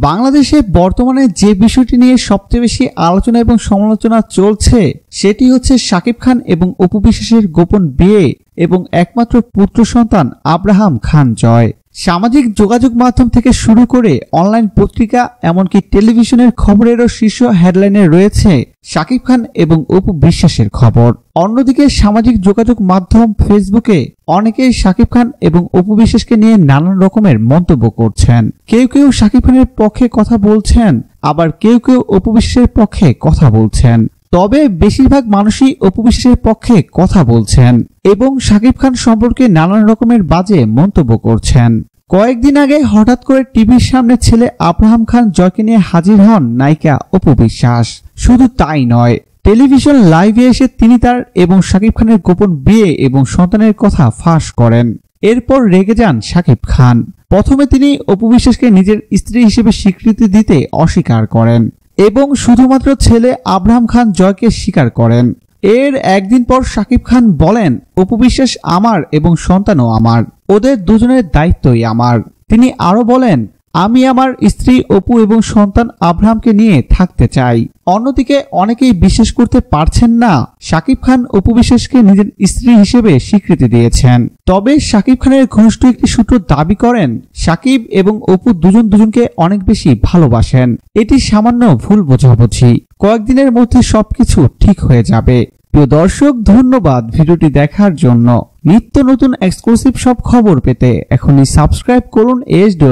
বাংলাদেশে বর্তমানে যে বিষয়টি নিয়ে সবচেয়ে বেশি আলোচনা এবং সমালোচনা চলছে, সেটি হচ্ছে শাকিব খান এবং অপু গোপন বিয়ে এবং একমাত্র পুত্র সন্তান আব্রাহাম খান জয়। সামাজিক যোগাযোগ মাধ্যম থেকে শুরু করে অনলাইন পত্রিকা, এমনকি টেলিভিশনের খবরেরও শীর্ষ হেডলাইনে রয়েছে শাকিব খান এবং অপু বিশ্বাসের খবর। অন্যদিকে সামাজিক যোগাযোগ মাধ্যম ফেসবুকে অনেকেই শাকিব খান এবং অপু বিশ্বাসকে নিয়ে নানান রকমের মন্তব্য করছেন। কেউ কেউ শাকিব খানের পক্ষে কথা বলছেন, আবার কেউ কেউ অপু বিশ্বাসের পক্ষে কথা বলছেন। তবে বেশিরভাগ মানুষই অপু বিশ্বাসের পক্ষে কথা বলছেন এবং শাকিব খান সম্পর্কে নানান রকমের বাজে মন্তব্য করছেন। কয়েকদিন আগে হঠাৎ করে টিভির সামনে ছেলে আব্রাহাম খান জয়কে নিয়ে হাজির হন নায়িকা অপু বিশ্বাস। শুধু তাই নয়, টেলিভিশন লাইভে এসে তিনি তার এবং শাকিব খানের গোপন বিয়ে এবং সন্তানের কথা ফাঁস করেন। এরপর রেগে যান শাকিব খান। প্রথমে তিনি অপু বিশ্বাসকে নিজের স্ত্রী হিসেবে স্বীকৃতি দিতে অস্বীকার করেন। এবং শুধুমাত্র ছেলে আব্রাহাম খান জয়কে স্বীকার করেন। এর একদিন পর শাকিব খান বলেন উপবিশ্বাস আমার এবং সন্তানও আমার। ওদের দুজনের দায়িত্বই আমার। তিনি আরও বলেন আমি আমার স্ত্রী, অপু এবং সন্তান আব্রাহামকে নিয়ে থাকতে চাই। অন্যদিকে অনেকেই বিশ্বাস করতে পারছেন না, শাকিব খান অপু বিশ্বাসকে নিজের স্ত্রী হিসেবে স্বীকৃতি দিয়েছেন। তবে শাকিব খানের ঘনিষ্ঠ একটি সূত্র দাবি করেন, শাকিব এবং অপু দুজন দুজনকে অনেক বেশি ভালোবাসেন। এটি সামান্য ভুল বোঝাবুঝি। কয়েকদিনের মধ্যে সবকিছু ঠিক হয়ে যাবে। প্রিয় দর্শক, ধন্যবাদ ভিডিওটি দেখার জন্য। নিত্য নতুন এক্সক্লুসিভ সব খবর পেতে এখনই সাবস্ক্রাইব করুন এস ডি